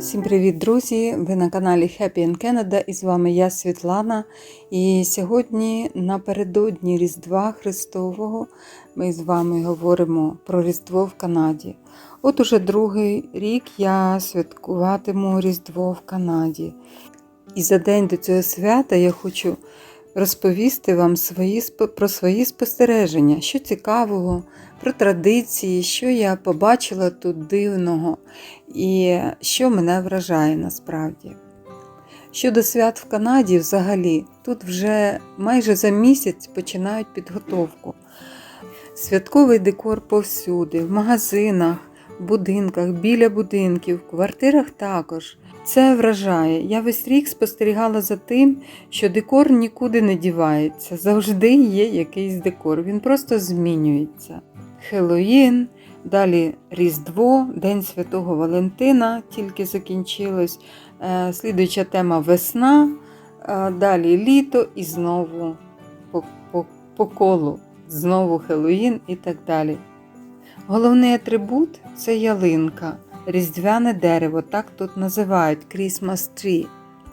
Всім привіт, друзі! Ви на каналі Happy in Canada і з вами я Світлана. І сьогодні напередодні Різдва Христового ми з вами говоримо про Різдво в Канаді. От уже другий рік я святкуватиму Різдво в Канаді. І за день до цього свята я хочу розповісти вам свої, про свої спостереження, що цікавого, про традиції, що я побачила тут дивного і що мене вражає насправді. Щодо свят в Канаді, взагалі, тут вже майже за місяць починають підготовку. Святковий декор повсюди, в магазинах, будинках, біля будинків, в квартирах також. Це вражає. Я весь рік спостерігала за тим, що декор нікуди не дівається. Завжди є якийсь декор, він просто змінюється. Хеллоїн, далі Різдво, День Святого Валентина тільки закінчилось. Е, Слідуюча тема весна, е, далі літо і знову по, по, по колу, знову Хеллоїн і так далі. Головний атрибут це ялинка, різдвяне дерево, так тут називають Christmas tree.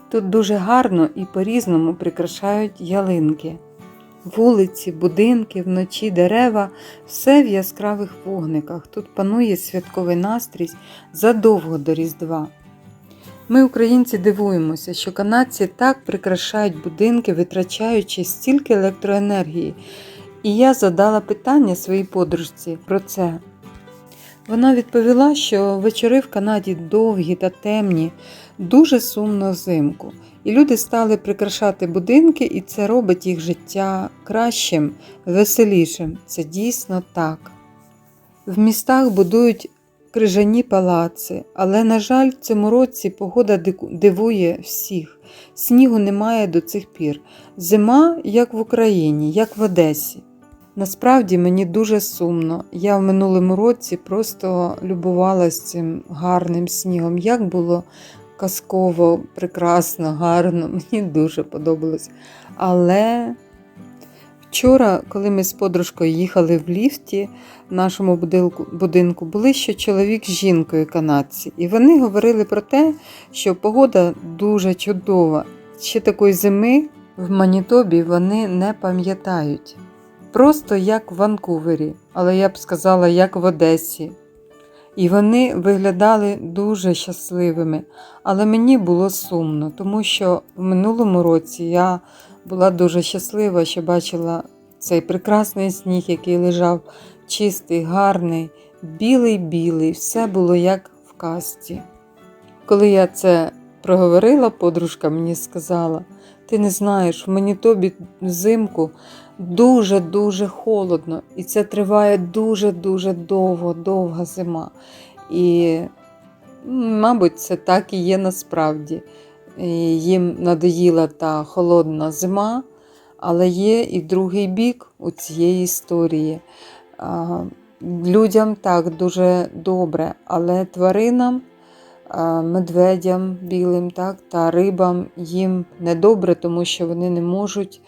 Тут дуже гарно і по-різному прикрашають ялинки. Вулиці, будинки, вночі дерева все в яскравих вогниках. Тут панує святковий настрій задовго до Різдва. Ми, українці, дивуємося, що канадці так прикрашають будинки, витрачаючи стільки електроенергії. І я задала питання своїй подружці про це. Вона відповіла, що вечори в Канаді довгі та темні, дуже сумно взимку. І люди стали прикрашати будинки, і це робить їх життя кращим, веселішим. Це дійсно так. В містах будують крижані палаци, але, на жаль, в цьому році погода дивує всіх. Снігу немає до цих пір. Зима, як в Україні, як в Одесі. Насправді мені дуже сумно. Я в минулому році просто любувалася цим гарним снігом. Як було казково, прекрасно, гарно, мені дуже подобалось. Але вчора, коли ми з подружкою їхали в ліфті в нашому будинку, будинку, були ще чоловік з жінкою канадці, і вони говорили про те, що погода дуже чудова. Ще такої зими в Манітобі вони не пам'ятають. Просто як в Ванкувері, але я б сказала, як в Одесі. І вони виглядали дуже щасливими. Але мені було сумно, тому що в минулому році я була дуже щаслива, що бачила цей прекрасний сніг, який лежав чистий, гарний, білий-білий, все було як в казці. Коли я це проговорила, подружка мені сказала: ти не знаєш, в мені тобі взимку дуже-дуже холодно, і це триває дуже-дуже довго, довга зима. І, мабуть, це так і є насправді. Їм надоїла та холодна зима, але є і другий бік у цієї історії. Людям так дуже добре, але тваринам, медведям білим так, та рибам їм недобре, тому що вони не можуть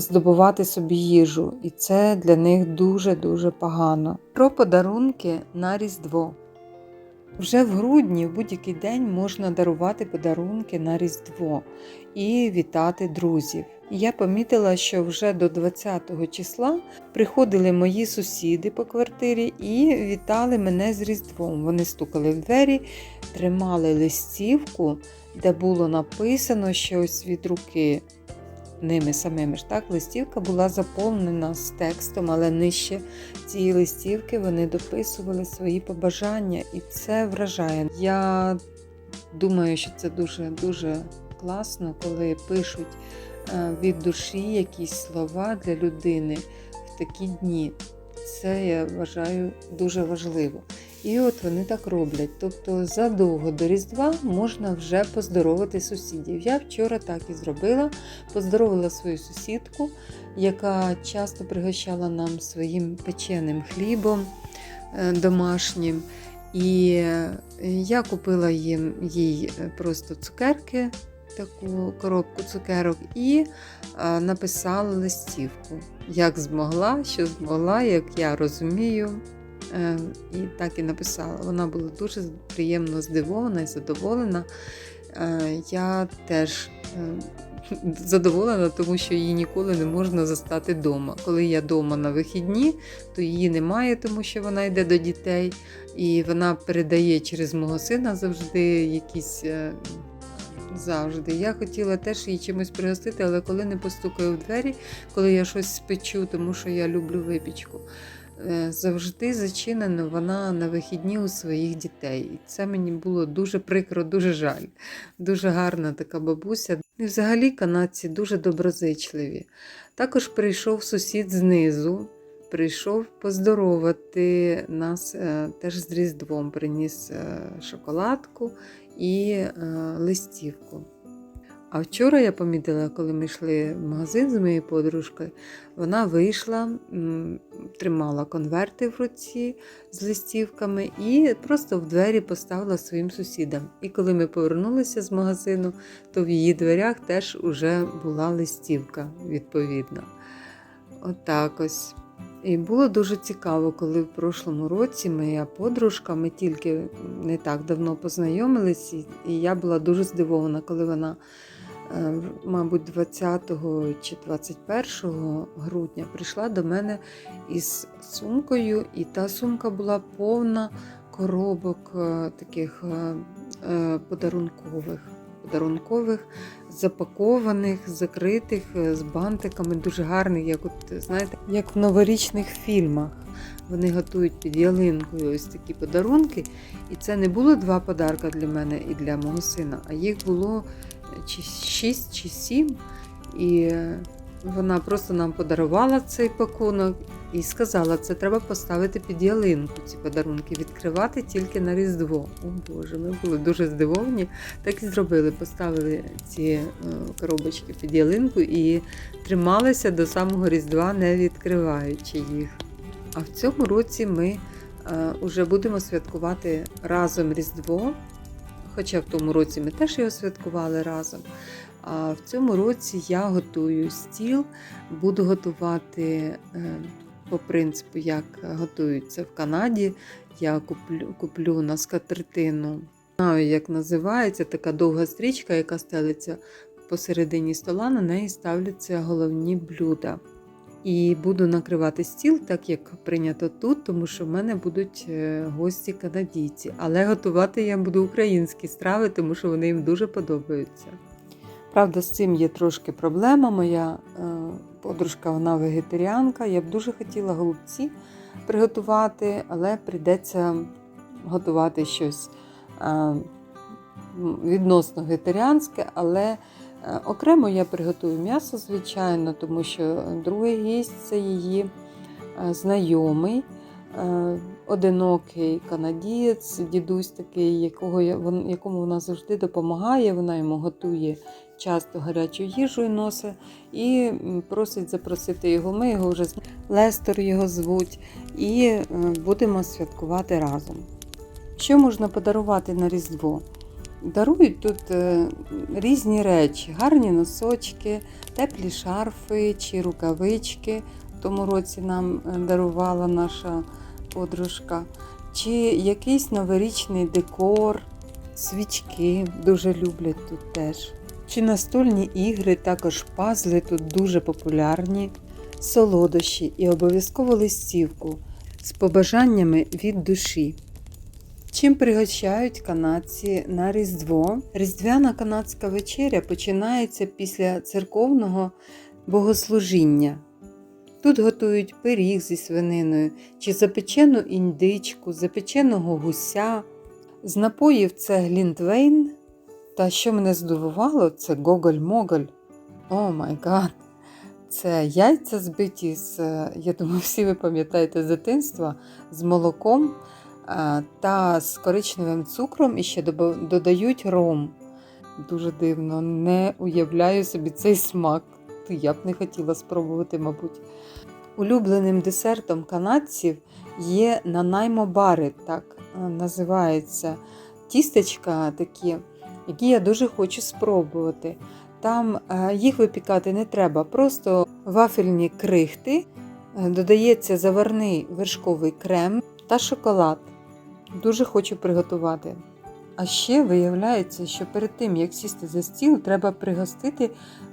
здобувати собі їжу, і це для них дуже-дуже погано. Про подарунки на Різдво. Вже в грудні в будь-який день можна дарувати подарунки на Різдво і вітати друзів. Я помітила, що вже до 20 числа приходили мої сусіди по квартирі і вітали мене з Різдвом. Вони стукали в двері, тримали листівку, де було написано щось від руки ними самими ж так, листівка була заповнена з текстом, але нижче цієї листівки вони дописували свої побажання, і це вражає. Я думаю, що це дуже дуже класно, коли пишуть е, від душі якісь слова для людини в такі дні. Це я вважаю дуже важливо. І от вони так роблять. Тобто задовго до Різдва можна вже поздоровити сусідів. Я вчора так і зробила. Поздоровила свою сусідку, яка часто пригощала нам своїм печеним хлібом е, домашнім. І е, я купила їм їй е, просто цукерки, таку коробку цукерок, і написала листівку. Як змогла, що змогла, як я розумію, І так і написала. Вона була дуже приємно здивована і задоволена. Е, Я теж е, задоволена, тому що її ніколи не можна застати вдома. Коли я вдома на вихідні, то її немає, тому що вона йде до дітей, і вона передає через мого сина завжди якісь. е, Завжди. Я хотіла теж її чимось пригостити, але коли не постукаю в двері, коли я щось спечу, тому що я люблю випічку, е, завжди зачинено вона на вихідні у своїх дітей. І це мені було дуже прикро, дуже жаль. Дуже гарна така бабуся. І взагалі канадці дуже доброзичливі. Також прийшов сусід знизу, прийшов поздоровати нас е, теж з Різдвом, приніс е, шоколадку і е, листівку. А вчора я помітила, коли ми йшли в магазин з моєю подружкою, вона вийшла, тримала конверти в руці з листівками і просто в двері поставила своїм сусідам. І коли ми повернулися з магазину, то в її дверях теж уже була листівка, відповідно. Отак ось. І було дуже цікаво, коли в прошлому році моя подружка, ми тільки не так давно познайомились, і- я була дуже здивована, коли вона, мабуть, 20 чи 21 грудня прийшла до мене із сумкою, і та сумка була повна коробок е, таких е, е, подарункових. Подарункових, запакованих, закритих е, з бантиками, дуже гарних, як от знаєте, як в новорічних фільмах. Вони готують під ялинкою ось такі подарунки. І це не було два подарка для мене і для мого сина, а їх було е, чи шість чи сім. І е, вона просто нам подарувала цей пакунок і сказала, це треба поставити під ялинку ці подарунки, відкривати тільки на Різдво. О Боже, ми були дуже здивовані. Так і зробили. Поставили ці е, коробочки під ялинку і трималися до самого Різдва, не відкриваючи їх. А в цьому році ми вже будемо святкувати разом Різдво. Хоча в тому році ми теж його святкували разом. А в цьому році я готую стіл, буду готувати е, по принципу, як готуються в Канаді. Я куплю, куплю на скатертину. Знаю, як називається така довга стрічка, яка стелиться посередині стола, на неї ставляться головні блюда. І буду накривати стіл, так як прийнято тут, тому що в мене будуть е, гості канадійці. Але готувати я буду українські страви, тому що вони їм дуже подобаються. Правда, з цим є трошки проблема. Моя е, подружка, вона вегетаріанка. Я б дуже хотіла голубці приготувати, але прийдеться готувати щось е, відносно вегетаріанське, але окремо я приготую м'ясо, звичайно, тому що другий гість це її е, знайомий. е, Одинокий канадієць, дідусь такий, якого якому вона завжди допомагає. Вона йому готує часто гарячу їжу і носить, і просить запросити його. Ми його вже Лестер його звуть, і е, будемо святкувати разом. Що можна подарувати на Різдво? Дарують тут е, різні речі: гарні носочки, теплі шарфи чи рукавички. В тому році нам е, дарувала наша подружка, чи якийсь новорічний декор, свічки дуже люблять тут теж. Чи настольні ігри, також пазли тут дуже популярні, солодощі і обов'язково листівку з побажаннями від душі. Чим пригощають канадці на Різдво? Різдвяна канадська вечеря починається після церковного богослужіння. Тут готують пиріг зі свининою чи запечену індичку, запеченого гуся. З напоїв це глінтвейн. Та що мене здивувало, це гоголь-моголь. О май гад! Це яйця збиті з, е, я думаю, всі ви пам'ятаєте з дитинства, з молоком та з коричневим цукром і ще додають ром. Дуже дивно, не уявляю собі цей смак. Я б не хотіла спробувати, мабуть. Улюбленим десертом канадців є нанаймобари, так е, називається. Тістечка такі, які я дуже хочу спробувати. Там е, їх випікати не треба, просто вафельні крихти, е, додається заварний вершковий крем, та шоколад. Дуже хочу приготувати. А ще виявляється, що перед тим, як сісти за стіл, треба пригостити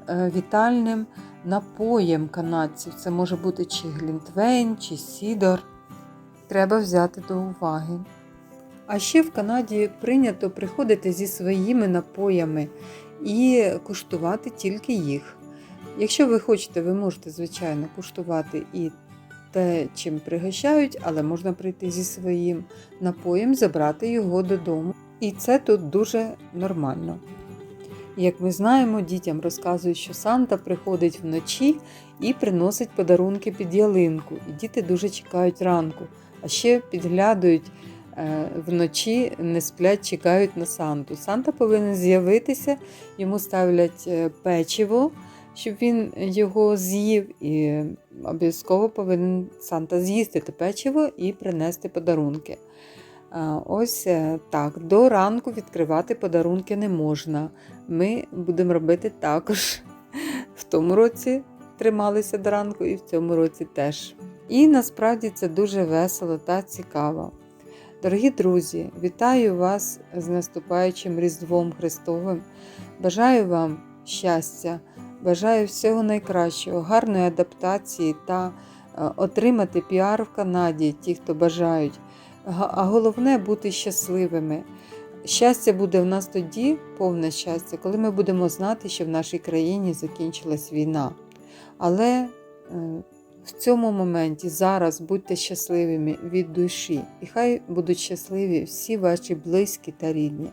е, вітальним напоєм канадців. Це може бути чи глінтвейн, чи сідор. Треба взяти до уваги. А ще в Канаді прийнято приходити зі своїми напоями і куштувати тільки їх. Якщо ви хочете, ви можете, звичайно, куштувати і те, чим пригощають, але можна прийти зі своїм напоєм, забрати його додому. І це тут дуже нормально. Як ми знаємо, дітям розказують, що Санта приходить вночі і приносить подарунки під ялинку. І діти дуже чекають ранку, а ще підглядують е, вночі, не сплять, чекають на Санту. Санта повинен з'явитися, йому ставлять е, печиво, щоб він його з'їв, і обов'язково повинен Санта з'їсти те печиво і принести подарунки. Ось е, так. До ранку відкривати подарунки не можна. Ми будемо робити також. В тому році трималися до ранку, і в цьому році теж. І насправді це дуже весело та цікаво. Дорогі друзі, вітаю вас з наступаючим Різдвом Христовим. Бажаю вам щастя, бажаю всього найкращого, гарної адаптації та е, отримати піар в Канаді, ті, хто бажають. А головне бути щасливими. Щастя буде в нас тоді, повне щастя, коли ми будемо знати, що в нашій країні закінчилась війна. Але е, в цьому моменті зараз будьте щасливими від душі, і хай будуть щасливі всі ваші близькі та рідні.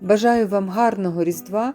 Бажаю вам гарного Різдва